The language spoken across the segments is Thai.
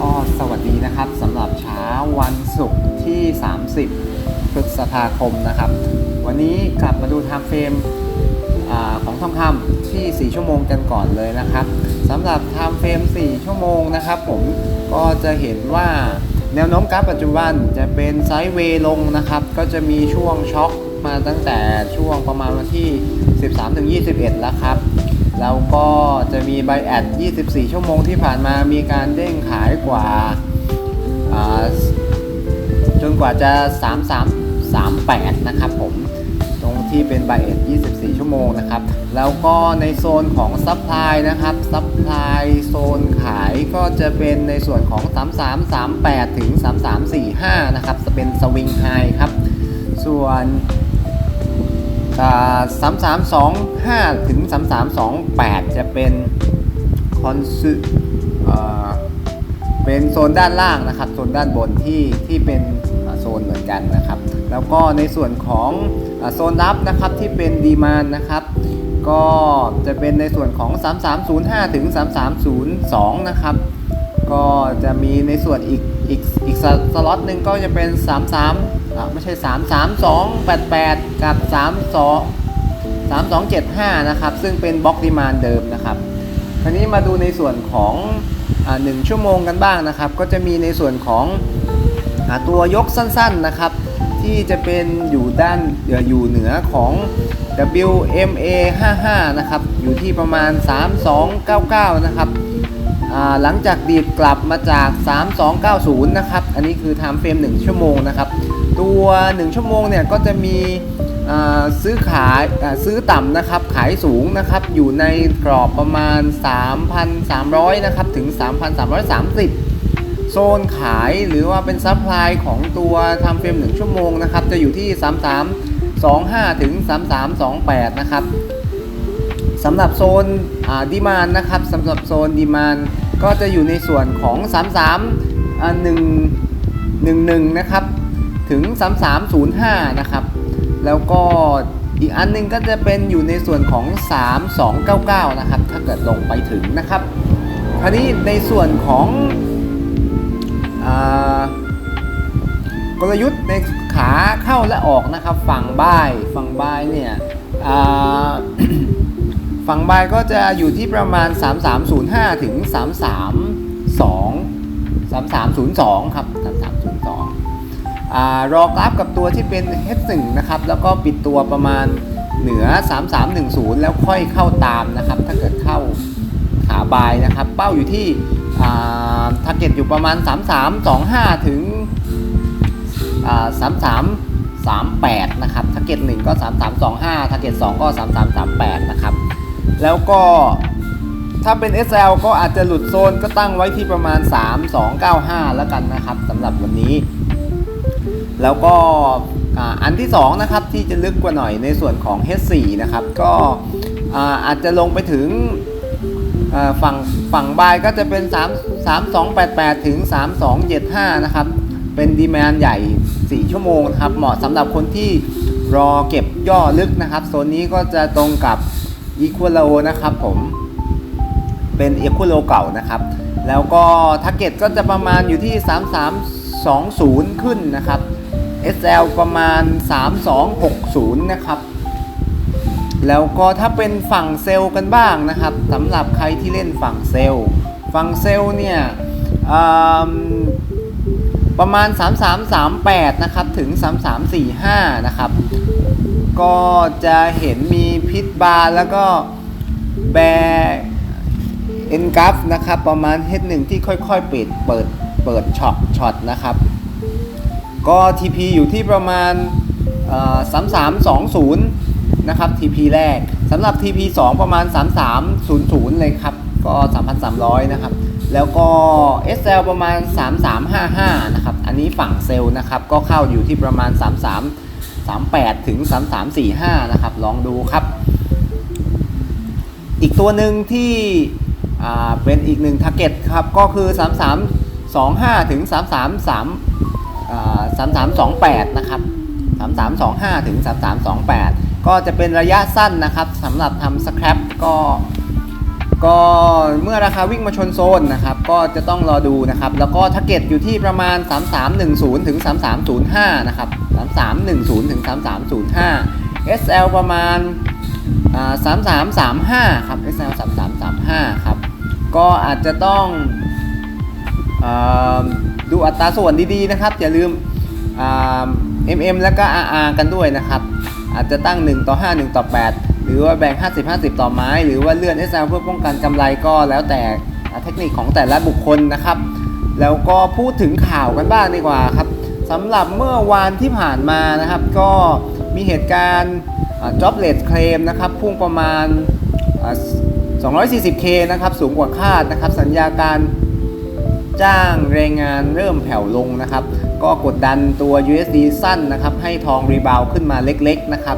ก็สวัสดีนะครับสำหรับเช้าวันศุกร์ที่ 30 พฤษภาคมนะครับ วันนี้กลับมาดูไทม์เฟรมอของทองคำที่ 4 ชั่วโมงกันก่อนเลยนะครับสำหรับไทม์เฟรม 4 ชั่วโมงนะครับผมก็จะเห็นว่าแนวโน้มกราฟปัจจุบันจะเป็นไซด์เวย์ลงนะครับ ก็จะมีช่วงช็อคมาตั้งแต่ช่วงประมาณวันที่ 13-21 แล้วครับ แล้วก็จะมีไบแอด 24 ชั่วโมงที่ผ่านมามีการเด้งขายกว่าาจนกว่าจะ 3338 นะครับผม ตรงที่เป็นไบแอด24 ชั่วโมงนะครับ แล้วก็ในโซนของซัพพลายนะครับ ซัพพลายโซนขายก็จะเป็นในส่วนของ 3338 ถึง 3345 นะครับ จะเป็นสวิงไฮครับ ส่วน สามสามสองห้าถึงสามสามสองแปดจะเป็นคอนซูเป็นโซนด้านล่างนะครับโซนด้านบนที่ที่เป็นโซนเหมือนกันนะครับ แล้วก็ในส่วนของอโซนรับนะครับที่เป็นดีมานนะครับ ก็จะเป็นในส่วนของ 3305 ถึง 3302 นะครับ ก็จะมีในส่วนอีกอีกอีกสสล็อตหนึ่งก็จะเป็น 33อ่าไม่ใช่ 33288 กับ 32 3275 นะครับ ซึ่งเป็นบล็อกดีมานเดิมนะครับคราวนี้มาดูในส่วนของอ่า1ชั่วโมงกันบ้างนะครับ ก็จะมีในส่วนของอตัวยกสั้นๆนะครับ ที่จะเป็นอยู่ด้านอยู่เหนือของ WMA 55นะครับ อยู่ที่ประมาณ 3299 นะครับ หลังจากดีดกลับมาจาก 3290 นะครับ อันนี้คือ time frame 1ชั่วโมงนะครับ ตัว 1 ชั่วโมงเนี่ยก็จะมีซื้อขายซื้อต่ำนะครับ ขายสูงนะครับ อยู่ในกรอบประมาณ 3,300 นะครับ ถึง 3,330 โซนขายหรือว่าเป็นซัพพลายของตัว time frame 1ชั่วโมงนะครับ จะอยู่ที่ 3325 ถึง 3328 นะครับ สำหรับโซนดีมานนะครับสำหรับโซนดีมานก็จะอยู่ในส่วนของ 33อ่า1 11 นะครับ ถึง 3305 นะครับ แล้วก็อีกอันหนึงก็จะเป็นอยู่ในส่วนของ 3299 นะครับ ถ้าเกิดลงไปถึงนะครับคราวนี้ในส่วนของอกลยุทธ์ในขาเข้าและออกนะครับ ฝั่งบ่ายฝั่งบ่ายเนี่ย ฝั่งบายก็จะอยู่ที่ประมาณ 3305 ถึง 332 3302 ครับ 3302อ่ารอกราฟกับตัวที่เป็น H1 นะครับ แล้วก็ปิดตัวประมาณเหนือ 3310 แล้วค่อยเข้าตามนะครับ ถ้าเกิดเข้าขาบายนะครับ เป้าอยู่ที่ทาร์เก็ตอยู่ประมาณ 3325 ถึงอ่า33 38 นะครับทาร์เก็ต1ก็ 3325ทาร์เก็ต2ก็ 3338 นะครับ แล้วก็ถ้าเป็น SL ก็อาจจะหลุดโซนก็ตั้งไว้ที่ประมาณ 3295 แล้วกันนะครับสำหรับวันนี้ แล้วก็อ,อันที่2นะครับที่จะลึกกว่าหน่อยในส่วนของ H4 นะครับก็อาอาจจะลงไปถึงฝั่งฝั่งบายก็จะเป็น 3 3288 ถึง 3275 นะครับ เป็นดีแมนใหญ่ 4 ชั่วโมงนะครับ เหมาะสำหรับคนที่รอเก็บย่อลึกนะครับ โซนนี้ก็จะตรงกับ อีคว l โลนะครับผมเป็นอีคว l โลเก่านะครับ แล้วก็ท a r g เก็ตก็จะประมาณอยู่ที่ 3320 ขึ้นนะครับ SL ประมาณ 3260 นะครับ แล้วก็ถ้าเป็นฝั่งเซลล์กันบ้างนะครับสำหรับใครที่เล่นฝั่งเซลล์ฝั่งเซลล์เนี่ย ประมาณ 3338 นะครับ ถึง 3345 นะครับ ก็จะเห็นมีพิษบาร์แล้วก็แบเอ็นกัฟนะครับ ประมาณเฮดหนึ่งที่ค่อยๆ เปิดเปิดเปิดช็อตช็อตนะครับ ก็ TP อยู่ที่ประมาณเอ่อ3320 นะครับ TP แรกสำหรับ TP 2 ประมาณ 3300 เลยครับ ก็ 3,300 นะครับ แล้วก็ SL ประมาณ 3355 นะครับ อันนี้ฝั่งเซลล์นะครับ ก็เข้าอยู่ที่ประมาณ 33 38 ถึง 3345 นะครับ ลองดูครับ อีกตัวหนึ่งที่อ่าเป็นอีกหนึ่งทาร์เก็ตครับ ก็คือ 3325 ถึง 333อ่า3328 นะครับ 3325 ถึง 3328 ก็จะเป็นระยะสั้นนะครับสำหรับทำสครับก็ ก็เมื่อราคาวิ่งมาชนโซนนะครับก็จะต้องรอดูนะครับแล้วก็ทาร์เก็ตอยู่ที่ประมาณ 3310ถึง3305นะครับ3310ถึง3305 SL ประมาณอ่า3335ครับ SL 3335ครับก็อาจจะต้องอดูอัตราส่วนดีๆนะครับ อย่าลืม MM แล้วก็ RR กันด้วยนะครับ อาจจะตั้ง 1 ต่อ 5 1 ต่อ 8 หรือว่าแบ่ง 50 50 ต่อไม้ หรือว่าเลื่อน SL เพื่อป้องกันกำไรก็แล้วแต่เทคนิคของแต่ละบุคคลนะครับ แล้วก็พูดถึงข่าวกันบ้างดีกว่าครับสำหรับเมื่อวานที่ผ่านมานะครับ ก็มีเหตุการณ์ jobless claim นะครับพุ่งประมาณ 240k นะครับสูงกว่าคาดนะครับสัญญาการจ้างแรงงานเริ่มแผ่วลงนะครับ ก็กดดันตัว USD สั้นนะครับ ให้ทองรีบาวขึ้นมาเล็กๆนะครับ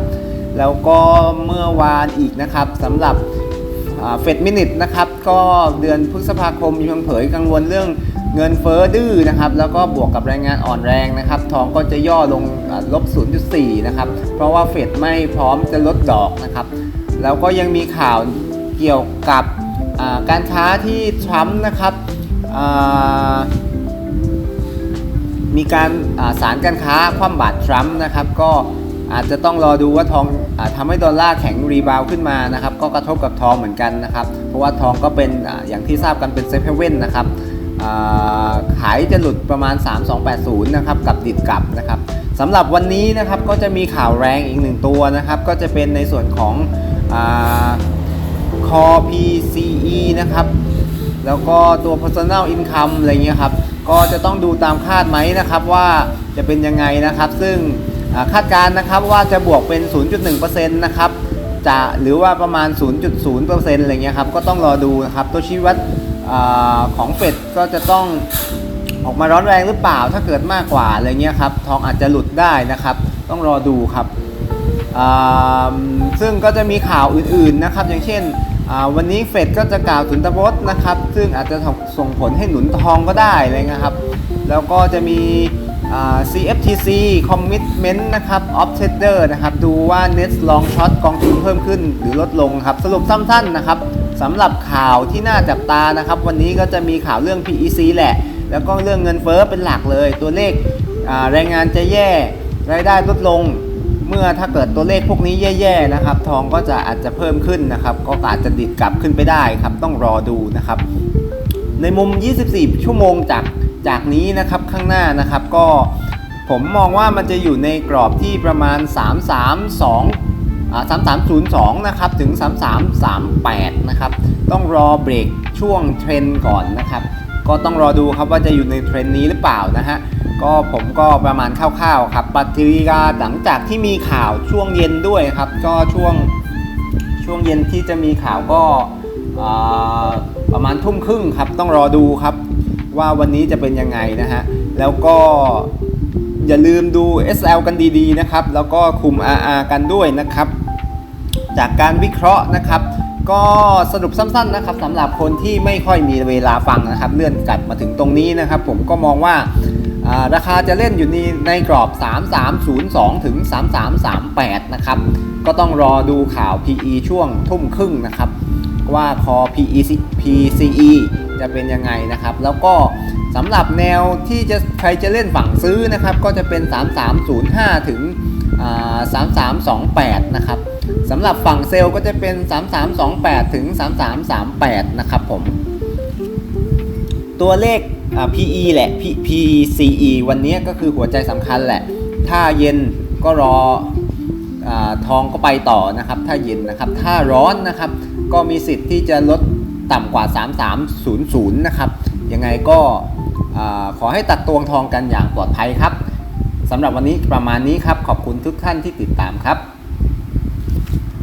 แล้วก็เมื่อวานอีกนะครับสำหรับเฟดมินิทนะครับก็เดือนพฤษภาคมยังเผยกังวลเรื่องเงินเฟ้อดื้อนะครับแล้วก็บวกกับแรงงานอ่อนแรงนะครับทองก็จะย่อลงลบ 0.4 นะครับ เพราะว่าเฟดไม่พร้อมจะลดดอกนะครับ แล้วก็ยังมีข่าวเกี่ยวกับการค้าที่ทรัมป์นะครับมีการาสารการค้าคว่ำบาตรทรัมป์นะครับก็ อาจจะต้องรอดูว่าทองอาทำให้ดอลลาร์แข็งรีบาวขึ้นมานะครับ ก็กระทบกับทองเหมือนกันนะครับ เพราะว่าทองก็เป็นออย่างที่ทราบกันเป็นเซฟเฮเว่นนะครับขายจะหลุดประมาณ 3280 นะครับ กับดิดกลับนะครับสำหรับวันนี้นะครับก็จะมีข่าวแรงอีกหนึ่งตัวนะครับ ก็จะเป็นในส่วนของคอ PCE นะครับ แล้วก็ตัว personal income อะไรเงี้ยครับ ก็จะต้องดูตามคาดไหมนะครับว่าจะเป็นยังไงนะครับ ซึ่ง คาดการณ์นะครับว่าจะบวกเป็น 0.1%นะครับจะหรือว่าประมาณ 0.0%อะไรเงี้ยครับก็ต้องรอดูนะครับตัวชี้วัดอของเฟดก็จะต้องออกมาร้อนแรงหรือเปล่าถ้าเกิดมากกว่าอะไรเงี้ยครับทองอาจจะหลุดได้นะครับ ต้องรอดูครับซึ่งก็จะมีข่าวอื่นๆนะครับ อย่างเช่นวันนี้เฟดก็จะกล่าวสุนทรพจน์นะครับ ซึ่งอาจจะส่งผลให้หนุนทองก็ได้อะไรเงี้ยครับ แล้วก็จะมี CFTC Commitment นะครับ of Trader นะครับ ดูว่า Net Long Short กองทุนเพิ่มขึ้นหรือลดลงครับ สรุปสั้นๆนะครับสำหรับข่าวที่น่าจับตานะครับ วันนี้ก็จะมีข่าวเรื่อง PEC แหละ แล้วก็เรื่องเงินเฟ้อเป็นหลักเลย ตัวเลขอ่าแรงงานจะแย่รายได้ลดลง เมื่อถ้าเกิดตัวเลขพวกนี้แย่ๆนะครับ ทองก็จะอาจจะเพิ่มขึ้นนะครับ ก็อาจจะดิดกลับขึ้นไปได้ครับ ต้องรอดูนะครับ ในมุม 24 ชั่วโมงจาก จากนี้นะครับข้างหน้านะครับก็ผมมองว่ามันจะอยู่ในกรอบที่ประมาณ 332อ่า3302 นะครับถึง 3338 นะครับ ต้องรอเบรกช่วงเทรนก่อนนะครับ ก็ต้องรอดูครับว่าจะอยู่ในเทรนนี้หรือเปล่านะฮะก็ผมก็ประมาณคร่าวๆครับปฏิกิริยาหลังจากที่มีข่าวช่วงเย็นด้วยครับ ก็ช่วงช่วงเย็นที่จะมีข่าวก็ประมาณทุ่มครึ่งครับ ต้องรอดูครับ ว่าวันนี้จะเป็นยังไงนะฮะ แล้วก็อย่าลืมดู SL กันดีๆนะครับ แล้วก็คุม RR กันด้วยนะครับ จากการวิเคราะห์นะครับ ก็สรุปสั้นๆนะครับสำหรับคนที่ไม่ค่อยมีเวลาฟังนะครับ เลื่อนกลับมาถึงตรงนี้นะครับ ผมก็มองว่าราคาจะเล่นอยู่ในในกรอบ 3302 ถึง 3338 นะครับ ก็ต้องรอดูข่าว PE ช่วงทุ่มครึ่งนะครับ ว่าคอ PE PCE จะเป็นยังไงนะครับ แล้วก็สำหรับแนวที่จะใครจะเล่นฝั่งซื้อนะครับ ก็จะเป็น 3305 ถึงอ่า3328 นะครับสำหรับฝั่งเซลล์ก็จะเป็น 3328 ถึง 3338 นะครับผม ตัวเลข PE แหละ PCE วันนี้ก็คือหัวใจสำคัญแหละ ถ้าเย็นก็รออทองก็ไปต่อนะครับ ถ้าเย็นนะครับ ถ้าร้อนนะครับ ก็มีสิทธิ์ที่จะลด ต่ำกว่า 3300 นะครับ ยังไงก็ขอให้ตัดตวงทองกันอย่างปลอดภัยครับสำหรับวันนี้ประมาณนี้ครับ ขอบคุณทุกท่านที่ติดตามครับ